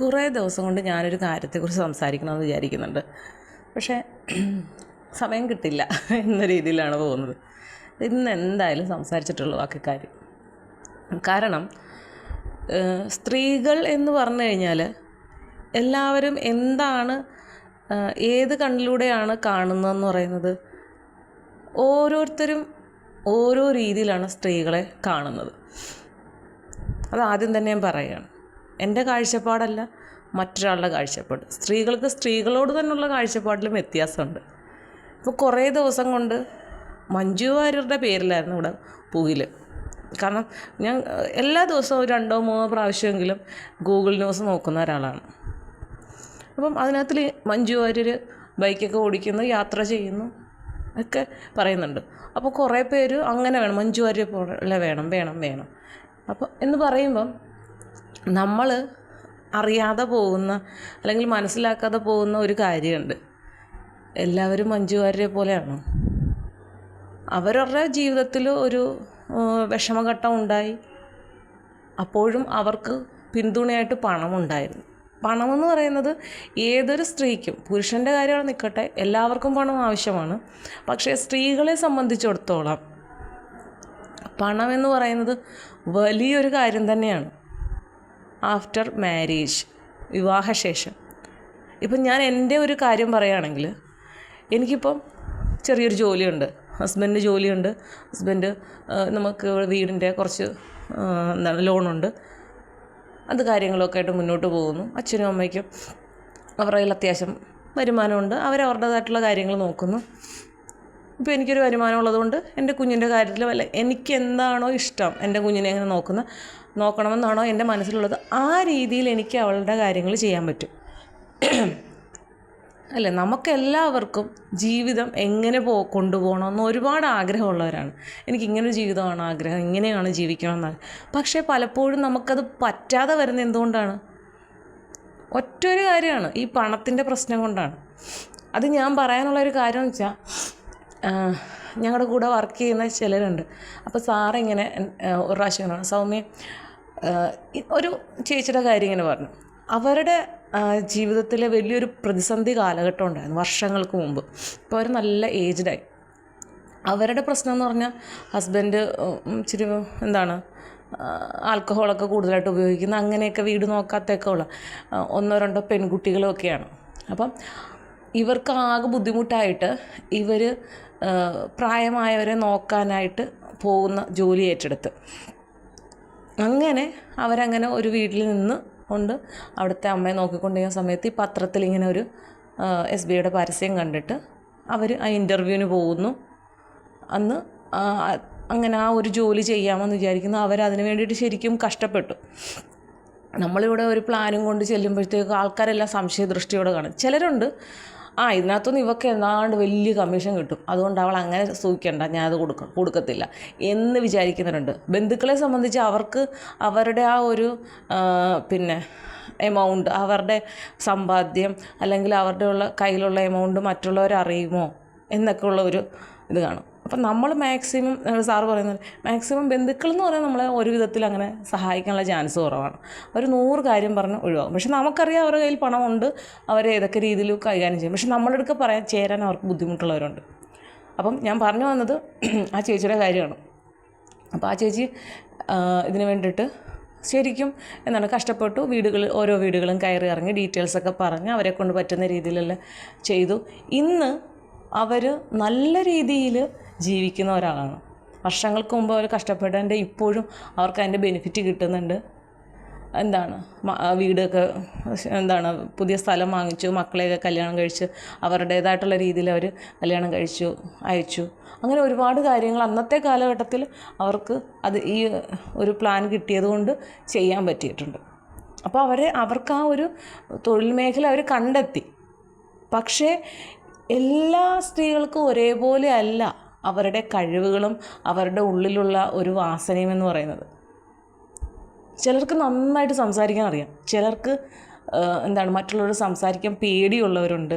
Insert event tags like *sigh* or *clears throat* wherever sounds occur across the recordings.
കുറേ ദിവസം കൊണ്ട് ഞാനൊരു കാര്യത്തെക്കുറിച്ച് സംസാരിക്കണമെന്ന് വിചാരിക്കുന്നുണ്ട്. പക്ഷേ സമയം കിട്ടില്ല എന്ന രീതിയിലാണ് പോകുന്നത്. ഇന്ന് എന്തായാലും സംസാരിച്ചിട്ടുള്ളൂ ബാക്കി കാര്യം. കാരണം സ്ത്രീകൾ എന്ന് പറഞ്ഞു കഴിഞ്ഞാൽ എല്ലാവരും എന്താണ് ഏത് കണ്ണിലൂടെയാണ് കാണുന്നതെന്ന് പറയുന്നത്? ഓരോരുത്തരും ഓരോ രീതിയിലാണ് സ്ത്രീകളെ കാണുന്നത്. അത് ആദ്യം തന്നെ ഞാൻ പറയുകയാണ്. എന്റെ കാഴ്ചപ്പാടല്ല മറ്റൊരാളുടെ കാഴ്ചപ്പാട്. സ്ത്രീകൾക്ക് സ്ത്രീകളോട് തന്നെയുള്ള കാഴ്ചപ്പാടിലും വ്യത്യാസമുണ്ട്. ഇപ്പോൾ കുറേ ദിവസം കൊണ്ട് മഞ്ജു വാര്യരുടെ പേരിലായിരുന്നു ഇവിടെ പുകിൽ കാരണം ഞാൻ എല്ലാ ദിവസവും രണ്ടോ മൂന്നോ പ്രാവശ്യമെങ്കിലും ഗൂഗിൾ ന്യൂസ് നോക്കുന്ന ഒരാളാണ്. അപ്പം അതിനകത്തിൽ മഞ്ജു വാര്യർ ബൈക്കൊക്കെ ഓടിക്കുന്നു യാത്ര ചെയ്യുന്നു ഒക്കെ പറയുന്നുണ്ട്. അപ്പോൾ കുറേ പേര് അങ്ങനെ വേണം മഞ്ജു വാര്യ പോലെ വേണം വേണം വേണം. അപ്പോൾ എന്ന് പറയുമ്പം നമ്മൾ അറിയാതെ പോകുന്ന അല്ലെങ്കിൽ മനസ്സിലാക്കാതെ പോകുന്ന ഒരു കാര്യമുണ്ട്. എല്ലാവരും മഞ്ജു വാര്യരെ പോലെയാണോ? അവരവരുടെ ജീവിതത്തിൽ ഒരു വിഷമഘട്ടം ഉണ്ടായി. അപ്പോഴും അവർക്ക് പിന്തുണയായിട്ട് പണമുണ്ടായിരുന്നു. പണമെന്ന് പറയുന്നത് ഏതൊരു സ്ത്രീക്കും പുരുഷന്റെ കാര്യമാണ് നിൽക്കട്ടെ എല്ലാവർക്കും പണം ആവശ്യമാണ്. പക്ഷേ സ്ത്രീകളെ സംബന്ധിച്ചിടത്തോളം പണം എന്ന് പറയുന്നത് വലിയൊരു കാര്യം തന്നെയാണ്. ആഫ്റ്റർ മാരേജ് വിവാഹശേഷം. ഇപ്പം ഞാൻ എന്റെ ഒരു കാര്യം പറയുകയാണെങ്കിൽ എനിക്കിപ്പം ചെറിയൊരു ജോലിയുണ്ട്. ഹസ്ബൻഡിന് ജോലിയുണ്ട്. ഹസ്ബൻഡ് നമുക്ക് വീടിന്റെ കുറച്ച് എന്താണ് ലോണുണ്ട്. അത് കാര്യങ്ങളൊക്കെ ആയിട്ട് മുന്നോട്ട് പോകുന്നു. അച്ഛനും അമ്മയ്ക്കും അവരുടെ കയ്യിൽ അത്യാവശ്യം വരുമാനമുണ്ട്. അവരവരുടേതായിട്ടുള്ള കാര്യങ്ങൾ നോക്കുന്നു. ഇപ്പോൾ എനിക്കൊരു വരുമാനം ഉള്ളതുകൊണ്ട് എന്റെ കുഞ്ഞിന്റെ കാര്യത്തിൽ വല്ല എനിക്ക് എന്താണോ ഇഷ്ടം എന്റെ കുഞ്ഞിനെ എങ്ങനെ നോക്കുന്ന നോക്കണമെന്നാണോ എന്റെ മനസ്സിലുള്ളത് ആ രീതിയിൽ എനിക്ക് അവളുടെ കാര്യങ്ങൾ ചെയ്യാൻ പറ്റും. അല്ലേ? നമുക്കെല്ലാവർക്കും ജീവിതം എങ്ങനെ പോ കൊണ്ടുപോകണമെന്ന് ഒരുപാട് ആഗ്രഹമുള്ളവരാണ്. എനിക്ക് ഇങ്ങനൊരു ജീവിതമാണ് ആഗ്രഹം ഇങ്ങനെയാണ് ജീവിക്കണമെന്നാണ് പക്ഷേ പലപ്പോഴും നമുക്കത് പറ്റാതെ വരുന്നത് എന്തുകൊണ്ടാണ്? ഒറ്റൊരു കാര്യമാണ് ഈ പണത്തിന്റെ പ്രശ്നം കൊണ്ടാണ്. അത് ഞാൻ പറയാനുള്ളൊരു കാര്യം എന്ന് വെച്ചാൽ ഞങ്ങളുടെ കൂടെ വർക്ക് ചെയ്യുന്ന ചിലരുണ്ട്. അപ്പോൾ സാറിങ്ങനെ ഒരു പ്രാവശ്യം ഇങ്ങനെ പറഞ്ഞു, സൗമ്യ ഒരു ചേച്ചിയുടെ കാര്യം ഇങ്ങനെ പറഞ്ഞു. അവരുടെ ജീവിതത്തിലെ വലിയൊരു പ്രതിസന്ധി കാലഘട്ടം ഉണ്ടായിരുന്നു വർഷങ്ങൾക്ക് മുമ്പ്. ഇപ്പോൾ അവർ നല്ല ഏജ്ഡായി അവരുടെ പ്രശ്നം എന്ന് പറഞ്ഞാൽ ഹസ്ബൻഡ് ഇച്ചിരി എന്താണ് ആൽക്കഹോളൊക്കെ കൂടുതലായിട്ട് ഉപയോഗിക്കുന്ന അങ്ങനെയൊക്കെ വീട് നോക്കാത്തൊക്കെ ഉള്ള ഒന്നോ രണ്ടോ പെൺകുട്ടികളൊക്കെയാണ്. അപ്പം ഇവർക്ക് ആകെ ബുദ്ധിമുട്ടായിട്ട് ഇവർ പ്രായമായവരെ നോക്കാനായിട്ട് പോകുന്ന ജോലി ഏറ്റെടുത്ത്. അങ്ങനെ അവരങ്ങനെ ഒരു വീട്ടിൽ നിന്ന് കൊണ്ട് അവിടുത്തെ അമ്മയെ നോക്കിക്കൊണ്ടിരിക്കുന്ന സമയത്ത് ഈ പത്രത്തിൽ ഇങ്ങനെ ഒരു എസ് ബി ഐയുടെ പരസ്യം കണ്ടിട്ട് അവർ ആ ഇന്റർവ്യൂവിന് പോകുന്നു. അന്ന് അങ്ങനെ ആ ഒരു ജോലി ചെയ്യാമെന്ന് വിചാരിക്കുന്നു. അവരതിന് വേണ്ടിയിട്ട് ശരിക്കും കഷ്ടപ്പെട്ടു. നമ്മളിവിടെ ഒരു പ്ലാനും കൊണ്ട് ചെല്ലുമ്പോഴത്തേക്ക് ആൾക്കാരെല്ലാം സംശയദൃഷ്ടിയോടെ കാണും. ചിലരുണ്ട് ആ ഇതിനകത്തുനിന്ന് ഇവക്ക് ഏതാണ്ട് വലിയ കമ്മീഷൻ കിട്ടും. അതുകൊണ്ട് അവൾ അങ്ങനെ സൂക്ഷിക്കണ്ട. ഞാനത് കൊടുക്ക കൊടുക്കത്തില്ല. എന്ന് വിചാരിക്കുന്നവരുണ്ട്. ബന്ധുക്കളെ സംബന്ധിച്ച് അവർക്ക് അവരുടെ ആ ഒരു പിന്നെ എമൗണ്ട് അവരുടെ സമ്പാദ്യം അല്ലെങ്കിൽ അവരുടെ ഉള്ള കയ്യിലുള്ള എമൗണ്ട് മറ്റുള്ളവർ അറിയുമോ എന്നൊക്കെ ഉള്ള ഒരു ഇത് കാണും. അപ്പം നമ്മൾ മാക്സിമം സാറ് പറയുന്നത് മാക്സിമം ബന്ധുക്കൾ എന്ന് പറയുന്നത് നമ്മളെ ഒരു വിധത്തിൽ അങ്ങനെ സഹായിക്കാനുള്ള ചാൻസ് കുറവാണ്. ഒരു നൂറ് കാര്യം പറഞ്ഞ് ഒഴിവാകും പക്ഷെ നമുക്കറിയാം അവരുടെ കയ്യിൽ പണമുണ്ട് അവരെ ഏതൊക്കെ രീതിയിൽ കൈകാര്യം ചെയ്യും. പക്ഷെ നമ്മളുടെ അടുക്ക പറയാൻ ചേരാൻ അവർക്ക് ബുദ്ധിമുട്ടുള്ളവരുണ്ട്. അപ്പം ഞാൻ പറഞ്ഞു വന്നത് *clears throat* ആ ചേച്ചിയുടെ കാര്യമാണ്. അപ്പോൾ ആ ചേച്ചി ഇതിന് വേണ്ടിയിട്ട് ശരിക്കും എന്താണ് കഷ്ടപ്പെട്ടു വീടുകൾ ഓരോ വീടുകളും കയറി ഇറങ്ങി ഡീറ്റെയിൽസൊക്കെ പറഞ്ഞ് അവരെ കൊണ്ട് പറ്റുന്ന രീതിയിലെല്ലാം ചെയ്തു. ഇന്ന് അവർ നല്ല രീതിയിൽ ജീവിക്കുന്ന ഒരാളാണ്. വർഷങ്ങൾക്ക് മുമ്പ് അവർ കഷ്ടപ്പെട്ടതിന്റെ ഇപ്പോഴും അവർക്ക് അതിന്റെ ബെനിഫിറ്റ് കിട്ടുന്നുണ്ട്. എന്താണ്? വീടൊക്കെ എന്താണ് പുതിയ സ്ഥലം വാങ്ങിച്ചു മക്കളെയൊക്കെ കല്യാണം കഴിച്ച് അവരുടേതായിട്ടുള്ള രീതിയിൽ അവർ കല്യാണം കഴിച്ചു അയച്ചു. അങ്ങനെ ഒരുപാട് കാര്യങ്ങൾ അന്നത്തെ കാലഘട്ടത്തിൽ അവർക്ക് അത് ഈ ഒരു പ്ലാൻ കിട്ടിയതുകൊണ്ട് ചെയ്യാൻ പറ്റിയിട്ടുണ്ട്. അപ്പോൾ അവരെ അവർക്ക് ആ ഒരു തൊഴിൽ മേഖല അവർ കണ്ടെത്തി. പക്ഷേ എല്ലാ സ്ത്രീകൾക്കും ഒരേപോലെ അല്ല. അവരുടെ കഴിവുകളും അവരുടെ ഉള്ളിലുള്ള ഒരു വാസനയും എന്ന് പറയുന്നത്. ചിലർക്ക് നന്നായിട്ട് സംസാരിക്കാൻ അറിയാം. ചിലർക്ക് എന്താണ് മറ്റുള്ളവർ സംസാരിക്കാൻ പേടിയുള്ളവരുണ്ട്.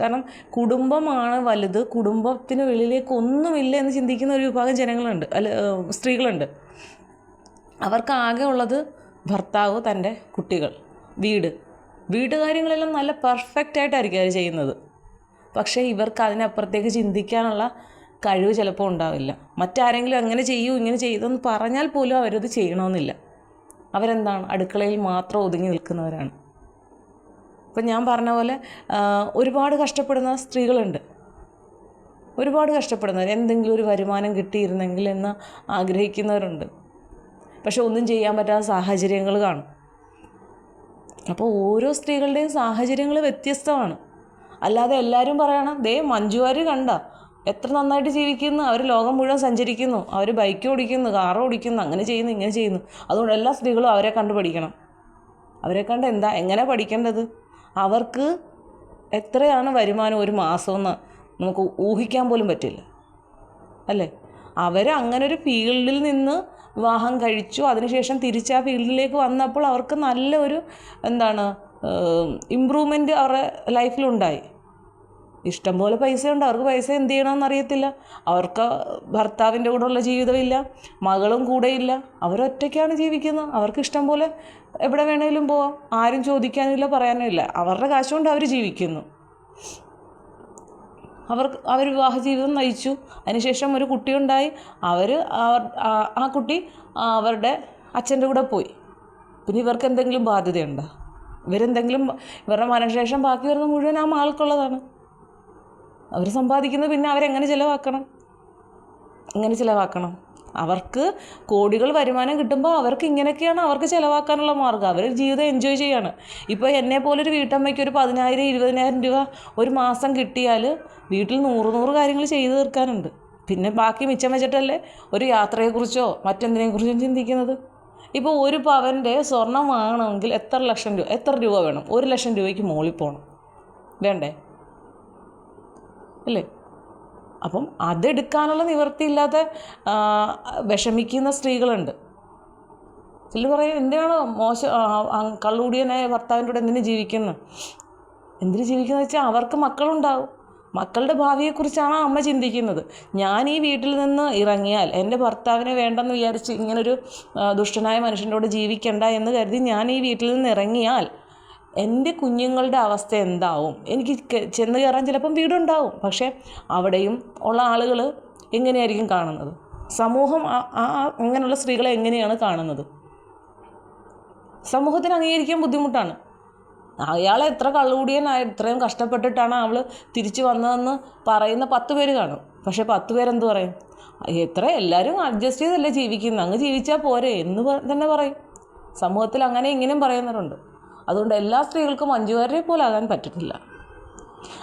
കാരണം കുടുംബമാണ് വലുത് കുടുംബത്തിന് വെളിയിലേക്ക് ഒന്നുമില്ല എന്ന് ചിന്തിക്കുന്ന ഒരു വിഭാഗം ജനങ്ങളുണ്ട്. അല്ല സ്ത്രീകളുണ്ട്. അവർക്ക് ആകെ ഉള്ളത് ഭർത്താവ് തന്റെ കുട്ടികൾ വീട്. വീട്ടുകാര്യങ്ങളെല്ലാം നല്ല പെർഫെക്റ്റ് ആയിട്ടായിരിക്കും അവർ ചെയ്യുന്നത്. പക്ഷേ ഇവർക്ക് അതിനപ്പുറത്തേക്ക് ചിന്തിക്കാനുള്ള കഴിവ് ചിലപ്പോൾ ഉണ്ടാവില്ല. മറ്റാരെങ്കിലും അങ്ങനെ ചെയ്യൂ ഇങ്ങനെ ചെയ്തെന്ന് പറഞ്ഞാൽ പോലും അവരത് ചെയ്യണമെന്നില്ല. അവരെന്താണ്? അടുക്കളയിൽ മാത്രം ഒതുങ്ങി നിൽക്കുന്നവരാണ്. ഇപ്പം ഞാൻ പറഞ്ഞ പോലെ ഒരുപാട് കഷ്ടപ്പെടുന്ന സ്ത്രീകളുണ്ട്. ഒരുപാട് കഷ്ടപ്പെടുന്നവർ എന്തെങ്കിലും ഒരു വരുമാനം കിട്ടിയിരുന്നെങ്കിൽ എന്ന് ആഗ്രഹിക്കുന്നവരുണ്ട്. പക്ഷെ ഒന്നും ചെയ്യാൻ പറ്റാത്ത സാഹചര്യങ്ങൾ കാണും. അപ്പോൾ ഓരോ സ്ത്രീകളുടെയും സാഹചര്യങ്ങൾ വ്യത്യസ്തമാണ്. അല്ലാതെ എല്ലാവരും പറയണം ദേ മഞ്ജുവാർ കണ്ട എത്ര നന്നായിട്ട് ജീവിക്കുന്നു. അവർ ലോകം മുഴുവൻ സഞ്ചരിക്കുന്നു. അവർ ബൈക്ക് ഓടിക്കുന്നു കാർ ഓടിക്കുന്നു അങ്ങനെ ചെയ്യുന്നു ഇങ്ങനെ ചെയ്യുന്നു. അതുകൊണ്ട് എല്ലാ സ്ത്രീകളും അവരെ കണ്ട് പഠിക്കണം. അവരെ കണ്ട് എന്താ എങ്ങനെ പഠിക്കേണ്ടത്? അവർക്ക് എത്രയാണ് വരുമാനം ഒരു മാസമെന്ന് നമുക്ക് ഊഹിക്കാൻ പോലും പറ്റില്ല. അല്ലേ? അവർ അങ്ങനെ ഒരു ഫീൽഡിൽ നിന്ന് വിവാഹം കഴിച്ചു അതിനുശേഷം തിരിച്ച് ആ ഫീൽഡിലേക്ക് വന്നപ്പോൾ അവർക്ക് നല്ലൊരു എന്താണ് ഇമ്പ്രൂവ്മെന്റ് അവരുടെ ലൈഫിലുണ്ടായി ഇഷ്ടംപോലെ പൈസയുണ്ട്. അവർക്ക് പൈസ എന്ത് ചെയ്യണമെന്ന് അറിയത്തില്ല. അവർക്ക് ഭർത്താവിന്റെ ഉള്ള ജീവിതമില്ല. മകളും കൂടെയില്ല അവരൊറ്റയ്ക്കാണ് ജീവിക്കുന്നത്. അവർക്ക് ഇഷ്ടം പോലെ എവിടെ വേണമെങ്കിലും പോവാം. ആരും ചോദിക്കാനില്ല പറയാനില്ല. അവരുടെ കാശ് കൊണ്ട് അവർ ജീവിക്കുന്നു. അവർക്ക് അവർ വിവാഹ ജീവിതം നയിച്ചു. അതിനുശേഷം ഒരു കുട്ടിയുണ്ടായി. അവർ ആ കുട്ടി അവരുടെ അച്ഛന്റെ കൂടെ പോയി. പിന്നെ ഇവർക്ക് എന്തെങ്കിലും ബാധ്യതയുണ്ടോ? ഇവരെന്തെങ്കിലും ഇവരുടെ മരണശേഷം ബാക്കി വരുന്ന മുഴുവൻ ആ ആൾക്കുള്ളതാണ് അവർ സമ്പാദിക്കുന്നത് പിന്നെ അവരെങ്ങനെ ചിലവാക്കണം? എങ്ങനെ ചിലവാക്കണം? അവർക്ക് കോടികൾ വരുമാനം കിട്ടുമ്പോൾ അവർക്ക് ഇങ്ങനെയൊക്കെയാണ് അവർക്ക് ചിലവാക്കാനുള്ള മാർഗം. അവർ ജീവിതം എൻജോയ് ചെയ്യാണ്. ഇപ്പോൾ എന്നെ പോലൊരു വീട്ടമ്മയ്ക്ക് ഒരു പതിനായിരം ഇരുപതിനായിരം രൂപ ഒരു മാസം കിട്ടിയാൽ വീട്ടിൽ നൂറ് നൂറ് കാര്യങ്ങൾ ചെയ്തു തീർക്കാനുണ്ട്. പിന്നെ ബാക്കി മിച്ചം വെച്ചിട്ടല്ലേ ഒരു യാത്രയെക്കുറിച്ചോ മറ്റെന്തിനെക്കുറിച്ചോ ചിന്തിക്കുന്നത്? ഇപ്പോൾ ഒരു പവന്റെ സ്വർണം വാങ്ങണമെങ്കിൽ എത്ര ലക്ഷം രൂപ എത്ര രൂപ വേണം? ഒരു ലക്ഷം രൂപയ്ക്ക് മുകളിൽ പോകണം വേണ്ടേ? അല്ലേ? അപ്പം അതെടുക്കാനുള്ള നിവൃത്തിയില്ലാതെ വിഷമിക്കുന്ന സ്ത്രീകളുണ്ട്. ചില പറയും എന്തിനാണ് മോശം കള്ളുകൂടിയനായ ഭർത്താവിന്റെ കൂടെ എന്തിനു ജീവിക്കുന്നു? എന്തിനു ജീവിക്കുന്നത് വെച്ചാൽ അവർക്ക് മക്കളുണ്ടാവും. മക്കളുടെ ഭാവിയെക്കുറിച്ചാണ് അമ്മ ചിന്തിക്കുന്നത്. ഞാൻ ഈ വീട്ടിൽ നിന്ന് ഇറങ്ങിയാൽ എന്റെ ഭർത്താവിനെ വേണ്ടെന്ന് വിചാരിച്ച് ഇങ്ങനൊരു ദുഷ്ടനായ മനുഷ്യന്റെ ജീവിക്കണ്ട എന്ന് കരുതി ഞാൻ ഈ വീട്ടിൽ നിന്ന് ഇറങ്ങിയാൽ എന്റെ കുഞ്ഞുങ്ങളുടെ അവസ്ഥ എന്താവും? എനിക്ക് ചെന്ന് കയറാൻ ചിലപ്പം വീടുണ്ടാവും. പക്ഷേ അവിടെയും ഉള്ള ആളുകൾ എങ്ങനെയായിരിക്കും കാണുന്നത്? സമൂഹം ആ- അങ്ങനെയുള്ള സ്ത്രീകളെ എങ്ങനെയാണ് കാണുന്നത്? സമൂഹത്തിന് അംഗീകരിക്കാൻ ബുദ്ധിമുട്ടാണ്. അയാൾ എത്ര കള്ളുകൂടിയനായ ഇത്രയും കഷ്ടപ്പെട്ടിട്ടാണ് അവൾ തിരിച്ചു വന്നതെന്ന് പറയുന്ന പത്ത് പേര് കാണും. പക്ഷെ പത്ത് പേരെന്ത് പറയും? എത്ര എല്ലാവരും അഡ്ജസ്റ്റ് ചെയ്തല്ലേ ജീവിക്കുന്നത് അങ്ങ് ജീവിച്ചാൽ പോരെ എന്ന് തന്നെ പറയും. സമൂഹത്തിൽ അങ്ങനെ ഇങ്ങനെയും പറയുന്നവരുണ്ട്. അതുകൊണ്ട് എല്ലാ സ്ത്രീകൾക്കും മഞ്ജുവാരെ പോലെ ആകാൻ പറ്റത്തില്ല.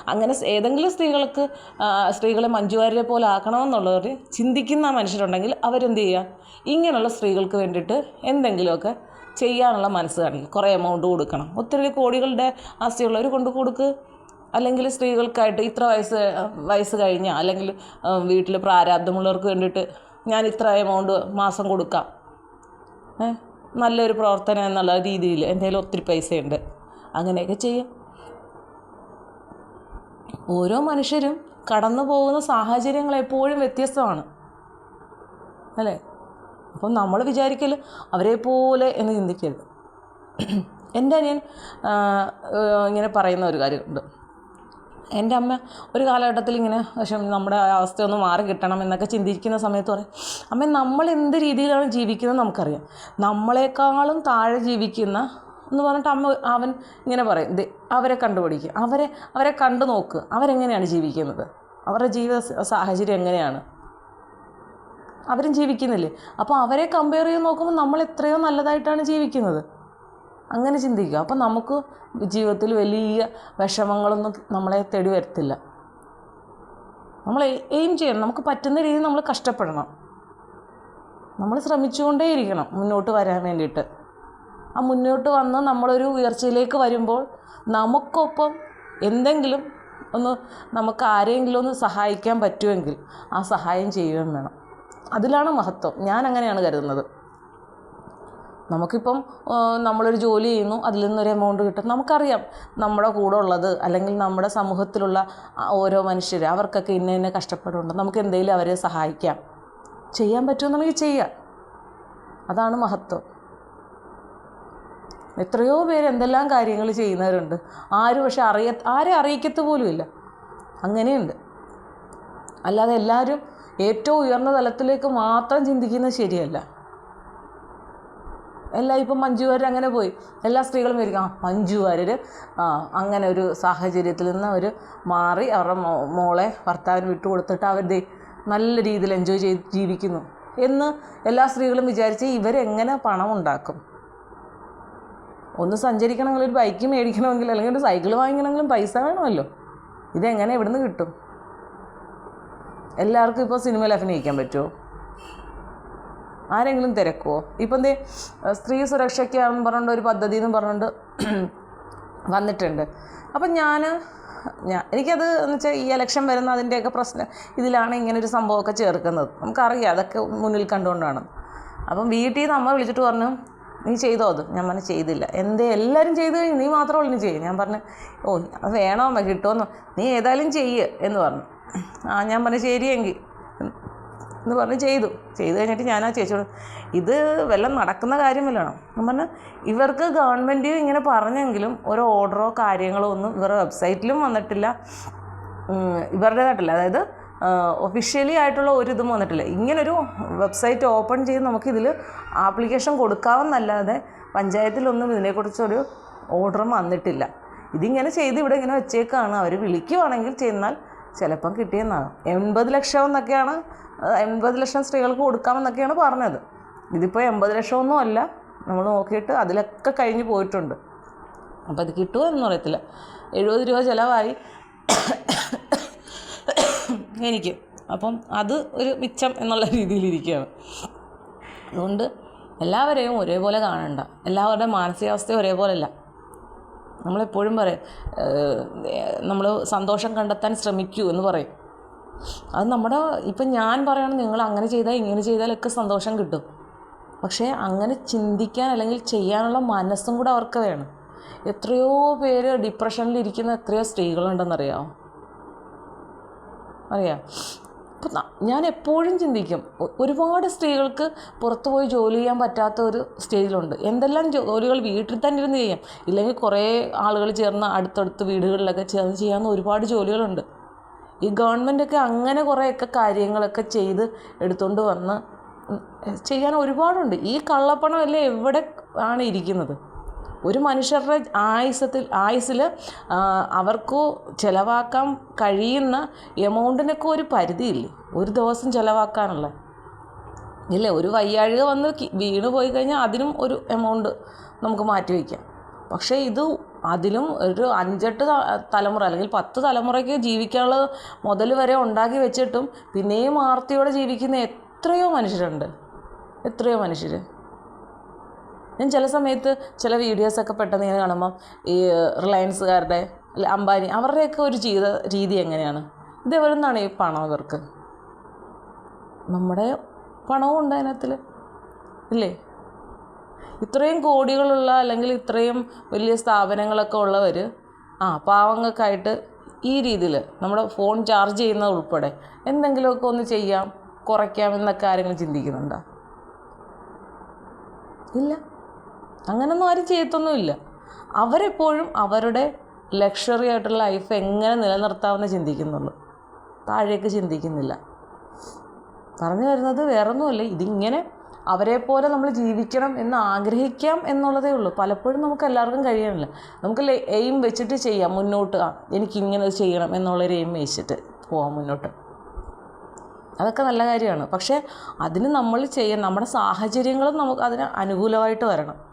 അങ്ങനെ ഏതെങ്കിലും സ്ത്രീകൾക്ക് സ്ത്രീകളെ മഞ്ജുവാരെ പോലെ ആക്കണമെന്നുള്ളവർ ചിന്തിക്കുന്ന മനുഷ്യരുണ്ടെങ്കിൽ അവരെന്ത് ചെയ്യുക ഇങ്ങനെയുള്ള സ്ത്രീകൾക്ക് വേണ്ടിയിട്ട് എന്തെങ്കിലുമൊക്കെ ചെയ്യാനുള്ള മനസ്സ് കാണിക്കും കുറേ എമൗണ്ട് കൊടുക്കണം. ഒത്തിരി കോടികളുടെ ആസ്തിയുള്ളവർ കൊണ്ട് കൊടുക്ക്. അല്ലെങ്കിൽ സ്ത്രീകൾക്കായിട്ട് ഇത്ര വയസ്സ് വയസ്സ് കഴിഞ്ഞ അല്ലെങ്കിൽ വീട്ടിൽ പ്രാരാബ്ദമുള്ളവർക്ക് വേണ്ടിയിട്ട് ഞാൻ ഇത്ര എമൗണ്ട് മാസം കൊടുക്കാം? നല്ലൊരു പ്രവർത്തനം എന്നുള്ള രീതിയിൽ എന്തെങ്കിലും ഒത്തിരി പൈസയുണ്ട്. അങ്ങനെയൊക്കെ ചെയ്യാം. ഓരോ മനുഷ്യരും കടന്നു പോകുന്ന സാഹചര്യങ്ങൾ എപ്പോഴും വ്യത്യസ്തമാണ്. അല്ലേ? അപ്പം നമ്മൾ വിചാരിക്കൽ അവരെ പോലെ എന്ന് ചിന്തിക്കരുത്. എന്റെ അനിയൻ ഇങ്ങനെ പറയുന്ന ഒരു കാര്യമുണ്ട്. എന്റെ അമ്മ ഒരു കാലഘട്ടത്തിൽ ഇങ്ങനെ പക്ഷേ നമ്മുടെ അവസ്ഥ ഒന്ന് മാറി കിട്ടണം എന്നൊക്കെ ചിന്തിക്കുന്ന സമയത്ത് പറയും അമ്മ നമ്മൾ എന്ത് രീതിയിലാണ് ജീവിക്കുന്നത് നമുക്കറിയാം. നമ്മളെക്കാളും താഴെ ജീവിക്കുന്ന എന്ന് പറഞ്ഞിട്ട് അമ്മ അവൻ ഇങ്ങനെ പറയും അവരെ കണ്ടുപിടിക്കുക അവരെ അവരെ കണ്ടു നോക്ക്. അവരെങ്ങനെയാണ് ജീവിക്കുന്നത്? അവരുടെ ജീവിത സാഹചര്യം എങ്ങനെയാണ്? അവരും ജീവിക്കുന്നില്ലേ? അപ്പോൾ അവരെ കമ്പയർ ചെയ്ത് നോക്കുമ്പോൾ നമ്മൾ എത്രയോ നല്ലതായിട്ടാണ് ജീവിക്കുന്നത്. അങ്ങനെ ചിന്തിക്കുക. അപ്പോൾ നമുക്ക് ജീവിതത്തിൽ വലിയ വിഷമങ്ങളൊന്നും നമ്മളെ തേടി വരത്തില്ല. നമ്മൾ എയിം ചെയ്യണം. നമുക്ക് പറ്റുന്ന രീതിയിൽ നമ്മൾ കഷ്ടപ്പെടണം. നമ്മൾ ശ്രമിച്ചുകൊണ്ടേയിരിക്കണം മുന്നോട്ട് വരാൻ വേണ്ടിയിട്ട്. ആ മുന്നോട്ട് വന്ന് നമ്മളൊരു ഉയർച്ചയിലേക്ക് വരുമ്പോൾ നമുക്കൊപ്പം എന്തെങ്കിലും ഒന്ന് നമുക്ക് ആരെങ്കിലും ഒന്ന് സഹായിക്കാൻ പറ്റുമെങ്കിൽ ആ സഹായം ചെയ്യുകയും വേണം. അതിലാണ് മഹത്വം. ഞാൻ അങ്ങനെയാണ് കരുതുന്നത്. നമുക്കിപ്പം നമ്മളൊരു ജോലി ചെയ്യുന്നു അതിൽ നിന്നൊരു എമൗണ്ട് കിട്ടും. നമുക്കറിയാം നമ്മുടെ കൂടെ ഉള്ളത് അല്ലെങ്കിൽ നമ്മുടെ സമൂഹത്തിലുള്ള ഓരോ മനുഷ്യർ അവർക്കൊക്കെ ഇന്ന ഇന്ന കഷ്ടപ്പെടുന്നുണ്ട് നമുക്ക് എന്തെങ്കിലും അവരെ സഹായിക്കാം. ചെയ്യാൻ പറ്റുമെന്നുണ്ടെങ്കിൽ ചെയ്യാം. അതാണ് മഹത്വം. എത്രയോ പേര് എന്തെല്ലാം കാര്യങ്ങൾ ചെയ്യുന്നവരുണ്ട്. ആരും പക്ഷെ അറിയ ആരെ അറിയിക്കത്ത് പോലുമില്ല. അങ്ങനെയുണ്ട്. അല്ലാതെ എല്ലാവരും ഏറ്റവും ഉയർന്ന തലത്തിലേക്ക് മാത്രം ചിന്തിക്കുന്നത് ശരിയല്ല. എല്ലാം ഇപ്പം മഞ്ജുവാരർ അങ്ങനെ പോയി. എല്ലാ സ്ത്രീകളും വിചാരിക്കും ആ മഞ്ജുവാരർ ആ അങ്ങനെ ഒരു സാഹചര്യത്തിൽ നിന്ന് അവർ മാറി അവരുടെ മോളെ ഭർത്താവിന് വിട്ടുകൊടുത്തിട്ട് അവർ നല്ല രീതിയിൽ എൻജോയ് ചെയ്ത് ജീവിക്കുന്നു എന്ന് എല്ലാ സ്ത്രീകളും വിചാരിച്ച് ഇവരെങ്ങനെ പണം ഉണ്ടാക്കും? ഒന്ന് സഞ്ചരിക്കണമെങ്കിൽ ഒരു ബൈക്ക് മേടിക്കണമെങ്കിൽ അല്ലെങ്കിൽ ഒരു സൈക്കിൾ വാങ്ങിക്കണമെങ്കിലും പൈസ വേണമല്ലോ. ഇതെങ്ങനെ ഇവിടുന്ന് കിട്ടും? എല്ലാവർക്കും ഇപ്പോൾ സിനിമയിൽ അഭിനയിക്കാൻ പറ്റുമോ ആരെങ്കിലും തിരക്കുമോ ഇപ്പം എന്തേ സ്ത്രീ സുരക്ഷയ്ക്കാണെന്ന് പറഞ്ഞുകൊണ്ട് ഒരു പദ്ധതി എന്ന് പറഞ്ഞുകൊണ്ട് *clears throat* വന്നിട്ടുണ്ട്. അപ്പം ഞാൻ ഞാൻ എനിക്കത് എന്ന് വെച്ചാൽ ഈ ഇലക്ഷൻ വരുന്ന അതിന്റെയൊക്കെ പ്രശ്നം ഇതിലാണ് ഇങ്ങനെ ഒരു സംഭവമൊക്കെ ചേർക്കുന്നത്. നമുക്കറിയാം അതൊക്കെ മുന്നിൽ കണ്ടുകൊണ്ടാണ്. അപ്പം വീട്ടിൽ നിന്ന് അമ്മ വിളിച്ചിട്ട് പറഞ്ഞു നീ ചെയ്തോ അത്? ഞാൻ പറഞ്ഞു ചെയ്തില്ല. എന്തേ എല്ലാവരും ചെയ്ത് കഴിഞ്ഞു നീ മാത്രമേ ഉള്ളൂ ചെയ്യും. ഞാൻ പറഞ്ഞു ഓ അത് വേണോ? അമ്മ കിട്ടുമെന്നോ നീ ഏതായാലും ചെയ്യ് എന്ന് പറഞ്ഞു. ആ ഞാൻ പറഞ്ഞു ശരിയെങ്കിൽ എന്ന് പറഞ്ഞ് ചെയ്തു. ചെയ്ത് കഴിഞ്ഞിട്ട് ഞാൻ ആ ചേച്ചിയോട് ഇത് വല്ലതും നടക്കുന്ന കാര്യം എന്ന് ഞാൻ പറഞ്ഞു ഇവർക്ക് ഗവൺമെന്റ് ഇങ്ങനെ പറഞ്ഞെങ്കിലും ഒരു ഓർഡറോ കാര്യങ്ങളോ ഒന്നും ഇവരുടെ വെബ്സൈറ്റിലും വന്നിട്ടില്ല. ഇവരുടേതായിട്ടില്ല. അതായത് ഒഫീഷ്യലി ആയിട്ടുള്ള ഒരു ഇതും വന്നിട്ടില്ല. ഇങ്ങനൊരു വെബ്സൈറ്റ് ഓപ്പൺ ചെയ്ത് നമുക്കിതിൽ ആപ്ലിക്കേഷൻ കൊടുക്കാമെന്നല്ലാതെ പഞ്ചായത്തിലൊന്നും ഇതിനെക്കുറിച്ചൊരു ഓർഡറും വന്നിട്ടില്ല. ഇതിങ്ങനെ ചെയ്ത് ഇവിടെ ഇങ്ങനെ വെച്ചേക്കാണ്. അവർ വിളിക്കുവാണെങ്കിൽ ചെന്നാൽ ചിലപ്പം കിട്ടിയെന്നാകും എൺപത് ലക്ഷം എന്നൊക്കെയാണ് എൺപത് ലക്ഷം സ്ത്രീകൾക്ക് കൊടുക്കാമെന്നൊക്കെയാണ് പറഞ്ഞത്. ഇതിപ്പോൾ എൺപത് ലക്ഷമൊന്നും അല്ല. നമ്മൾ നോക്കിയിട്ട് അതിലൊക്കെ കഴിഞ്ഞ് പോയിട്ടുണ്ട്. അപ്പോൾ അത് കിട്ടുമോ എന്നൊന്നും അറിയത്തില്ല. എഴുപത് രൂപ ചിലവായി. എനിക്ക്. അപ്പം അത് ഒരു മിച്ചം എന്നുള്ള രീതിയിലിരിക്കുകയാണ് അതുകൊണ്ട് എല്ലാവരെയും ഒരേപോലെ കാണണ്ട. എല്ലാവരുടെയും മാനസികാവസ്ഥയും ഒരേപോലെയല്ല. നമ്മളെപ്പോഴും പറയും നമ്മൾ സന്തോഷം കണ്ടെത്താൻ ശ്രമിക്കൂ എന്ന് പറയും. അത് നമ്മുടെ ഇപ്പം ഞാൻ പറയണം നിങ്ങൾ അങ്ങനെ ചെയ്താൽ ഇങ്ങനെ ചെയ്താലൊക്കെ സന്തോഷം കിട്ടും. പക്ഷേ അങ്ങനെ ചിന്തിക്കാൻ അല്ലെങ്കിൽ ചെയ്യാനുള്ള മനസ്സും കൂടെ അവർക്ക് വേണം. എത്രയോ പേര് ഡിപ്രഷനിലിരിക്കുന്ന എത്രയോ സ്ത്രീകളുണ്ടെന്നറിയാമോ അറിയാം. ഞാൻ എപ്പോഴും ചിന്തിക്കും ഒരുപാട് സ്ത്രീകൾക്ക് പുറത്തു പോയി ജോലി ചെയ്യാൻ പറ്റാത്ത ഒരു സ്റ്റേജിലുണ്ട്. എന്തെല്ലാം ജോലികൾ വീട്ടിൽ തന്നെ ഇരുന്ന് ചെയ്യാം. ഇല്ലെങ്കിൽ കുറേ ആളുകൾ ചേർന്ന് അടുത്തടുത്ത് വീടുകളിലൊക്കെ ചേർന്ന് ചെയ്യാവുന്ന ഒരുപാട് ജോലികളുണ്ട്. ഈ ഗവൺമെന്റൊക്കെ അങ്ങനെ കുറേയൊക്കെ കാര്യങ്ങളൊക്കെ ചെയ്ത് എടുത്തുകൊണ്ട് വന്ന് ചെയ്യാൻ ഒരുപാടുണ്ട്. ഈ കള്ളപ്പണമല്ലേ എവിടെ ആണ് ഇരിക്കുന്നത്? ഒരു മനുഷ്യരുടെ ആയുസത്തിൽ ആയുസ്സിൽ അവർക്ക് ചിലവാക്കാൻ കഴിയുന്ന എമൗണ്ടിനൊക്കെ ഒരു പരിധിയില്ലേ? ഒരു ദിവസം ചിലവാക്കാനുള്ള. ഇല്ലേ? ഒരു വയ്യാഴിക വന്ന് വീണ് പോയി കഴിഞ്ഞാൽ അതിനും ഒരു എമൗണ്ട് നമുക്ക് മാറ്റി വയ്ക്കാം. പക്ഷേ ഇത് അതിലും ഒരു അഞ്ചെട്ട് തലമുറ അല്ലെങ്കിൽ പത്ത് തലമുറയ്ക്ക് ജീവിക്കാനുള്ള മുതൽ വരെ ഉണ്ടാക്കി വെച്ചിട്ടും പിന്നെയും ആർത്തിയോടെ ജീവിക്കുന്ന എത്രയോ മനുഷ്യരുണ്ട്. എത്രയോ മനുഷ്യർ ഞാൻ ചില സമയത്ത് ചില വീഡിയോസൊക്കെ പെട്ടെന്ന് ഇങ്ങനെ കാണുമ്പം ഈ റിലയൻസുകാരുടെ അല്ല അംബാനി അവരുടെയൊക്കെ ഒരു ജീവിത രീതി എങ്ങനെയാണ്? ഇത് എവിടെ നിന്നാണ് ഈ പണം ഇവർക്ക്? നമ്മുടെ പണവും ഉണ്ട് അതിനകത്തിൽ ഇല്ലേ? ഇത്രയും കോടികളുള്ള അല്ലെങ്കിൽ ഇത്രയും വലിയ സ്ഥാപനങ്ങളൊക്കെ ഉള്ളവർ ആ പാവങ്ങൾക്കായിട്ട് ഈ രീതിയിൽ നമ്മുടെ ഫോൺ ചാർജ് ചെയ്യുന്നത് ഉൾപ്പെടെ എന്തെങ്കിലുമൊക്കെ ഒന്ന് ചെയ്യാം കുറയ്ക്കാം എന്നൊക്കെ ആരെങ്കിലും ചിന്തിക്കുന്നുണ്ടോ? ഇല്ല. അങ്ങനൊന്നും ആരും ചെയ്യത്തൊന്നുമില്ല. അവരെപ്പോഴും അവരുടെ ലക്ഷറി ആയിട്ടുള്ള ലൈഫ് എങ്ങനെ നിലനിർത്താമെന്ന് ചിന്തിക്കുന്നുള്ളൂ. താഴേക്ക് ചിന്തിക്കുന്നില്ല. പറഞ്ഞു വരുന്നത് വേറൊന്നുമല്ല. ഇതിങ്ങനെ അവരെ പോലെ നമ്മൾ ജീവിക്കണം എന്ന് ആഗ്രഹിക്കാം എന്നുള്ളതേ ഉള്ളൂ. പലപ്പോഴും നമുക്ക് എല്ലാവർക്കും കഴിയണില്ല നമുക്ക് എയിം വെച്ചിട്ട് ചെയ്യാം. മുന്നോട്ട് ആ എനിക്കിങ്ങനെ ചെയ്യണം എന്നുള്ളൊരു എയിം വെച്ചിട്ട് പോവാം മുന്നോട്ട്. അതൊക്കെ നല്ല കാര്യമാണ്. പക്ഷേ അതിന് നമ്മൾ ചെയ്യാൻ നമ്മുടെ സാഹചര്യങ്ങളും നമുക്ക് അതിന് അനുകൂലമായിട്ട് വരണം.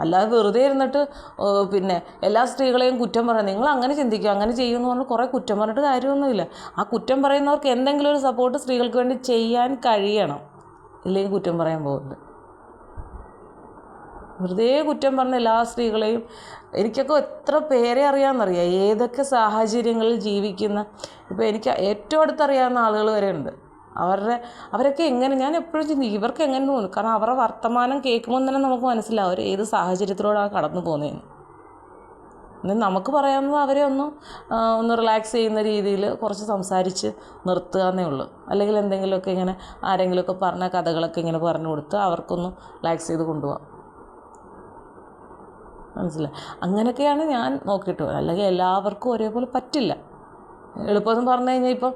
അല്ലാതെ വെറുതെ ഇരുന്നിട്ട് പിന്നെ എല്ലാ സ്ത്രീകളെയും കുറ്റം പറയാം നിങ്ങൾ അങ്ങനെ ചിന്തിക്കുക അങ്ങനെ ചെയ്യുമെന്ന് പറഞ്ഞാൽ കുറേ കുറ്റം പറഞ്ഞിട്ട് കാര്യമൊന്നുമില്ല. ആ കുറ്റം പറയുന്നവർക്ക് എന്തെങ്കിലും ഒരു സപ്പോർട്ട് സ്ത്രീകൾക്ക് വേണ്ടി ചെയ്യാൻ കഴിയണം. ഇല്ലെങ്കിൽ കുറ്റം പറയാൻ പോകുന്നത്. വെറുതെ കുറ്റം പറഞ്ഞ എല്ലാ സ്ത്രീകളെയും എനിക്കൊക്കെ എത്ര പേരെ അറിയാമെന്നറിയാം. ഏതൊക്കെ സാഹചര്യങ്ങളിൽ ജീവിക്കുന്ന ഇപ്പോൾ എനിക്ക് ഏറ്റവും അടുത്തറിയാവുന്ന ആളുകൾ വരെ ഉണ്ട്. അവരുടെ അവരൊക്കെ എങ്ങനെ ഞാൻ എപ്പോഴും ചിന്തിക്കും ഇവർക്ക് എങ്ങനെ തോന്നും? കാരണം അവരുടെ വർത്തമാനം കേൾക്കുമ്പോൾ തന്നെ നമുക്ക് മനസ്സിലാവും അവർ ഏത് സാഹചര്യത്തിലൂടെയാണ് കടന്നു പോകുന്നതെന്ന്. എന്നാൽ നമുക്ക് പറയാവുന്നത് അവരെ ഒന്ന് ഒന്ന് റിലാക്സ് ചെയ്യുന്ന രീതിയിൽ കുറച്ച് സംസാരിച്ച് നിർത്തുക എന്നേ ഉള്ളൂ. അല്ലെങ്കിൽ എന്തെങ്കിലുമൊക്കെ ഇങ്ങനെ ആരെങ്കിലുമൊക്കെ പറഞ്ഞ കഥകളൊക്കെ ഇങ്ങനെ പറഞ്ഞു കൊടുത്ത് അവർക്കൊന്ന് റിലാക്സ് ചെയ്ത് കൊണ്ടുപോകാം മനസ്സിലായി? അങ്ങനെയൊക്കെയാണ് ഞാൻ നോക്കിയിട്ട് അല്ലെങ്കിൽ എല്ലാവർക്കും ഒരേപോലെ പറ്റില്ല. എളുപ്പമെന്ന് പറഞ്ഞു കഴിഞ്ഞാൽ ഇപ്പം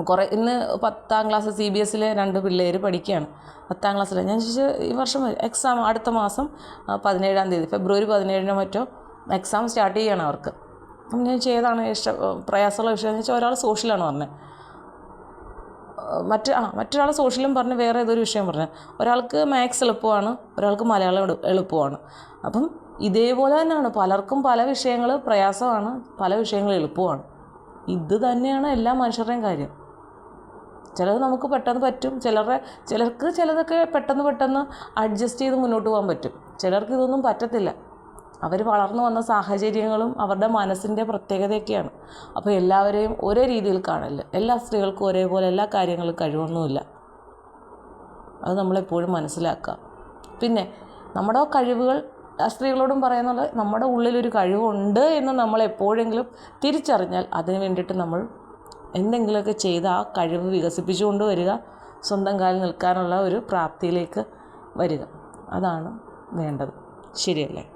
കുറേ ഇന്ന് പത്താം ക്ലാസ് സി ബി എസ്സിലെ രണ്ട് പിള്ളേർ പഠിക്കുകയാണ്. പത്താം ക്ലാസ്സിൽ ഞാൻ ചോദിച്ചു ഈ വർഷം എക്സാം അടുത്ത മാസം പതിനേഴാം തീയതി ഫെബ്രുവരി പതിനേഴിനോ മറ്റോ എക്സാം സ്റ്റാർട്ട് ചെയ്യണം അവർക്ക്. അപ്പം ഞാൻ ചെയ്താണ് ഇഷ്ടം പ്രയാസമുള്ള വിഷയം? എന്ന് വെച്ചാൽ ഒരാൾ സോഷ്യലാണ് പറഞ്ഞത്. മറ്റ് ആ മറ്റൊരാൾ സോഷ്യലും പറഞ്ഞ് വേറെ ഏതൊരു വിഷയം പറഞ്ഞു. ഒരാൾക്ക് മാത്സ് എളുപ്പമാണ് ഒരാൾക്ക് മലയാളം എളുപ്പമാണ്. അപ്പം ഇതേപോലെ തന്നെയാണ് പലർക്കും പല വിഷയങ്ങൾ പ്രയാസമാണ് പല വിഷയങ്ങൾ എളുപ്പമാണ്. ഇത് തന്നെയാണ് എല്ലാ മനുഷ്യരുടെയും കാര്യം. ചിലത് നമുക്ക് പെട്ടെന്ന് പറ്റും ചിലരുടെ ചിലർക്ക് ചിലതൊക്കെ പെട്ടെന്ന് പെട്ടെന്ന് അഡ്ജസ്റ്റ് ചെയ്ത് മുന്നോട്ട് പോകാൻ പറ്റും. ചിലർക്ക് ഇതൊന്നും പറ്റത്തില്ല. അവർ വളർന്നു വന്ന സാഹചര്യങ്ങളും അവരുടെ മനസ്സിന്റെ പ്രത്യേകതയൊക്കെയാണ്. അപ്പോൾ എല്ലാവരെയും ഒരേ രീതിയിൽ കാണില്ല എല്ലാ സ്ത്രീകൾക്കും ഒരേപോലെ എല്ലാ കാര്യങ്ങളും കഴിവൊന്നുമില്ല. അത് നമ്മളെപ്പോഴും മനസ്സിലാക്കുക. പിന്നെ നമ്മുടെ കഴിവുകൾ സ്ത്രീകളോടും പറയുന്നത് നമ്മുടെ ഉള്ളിലൊരു കഴിവുണ്ട് എന്ന് നമ്മൾ എപ്പോഴെങ്കിലും തിരിച്ചറിഞ്ഞാൽ അതിന് വേണ്ടിയിട്ട് നമ്മൾ എന്തെങ്കിലുമൊക്കെ ചെയ്ത് ആ കഴിവ് വികസിപ്പിച്ചുകൊണ്ട് വരിക സ്വന്തം കാലിൽ നിൽക്കാനുള്ള ഒരു പ്രാപ്തിയിലേക്ക് വരിക. അതാണ് വേണ്ടത്. ശരിയല്ലേ?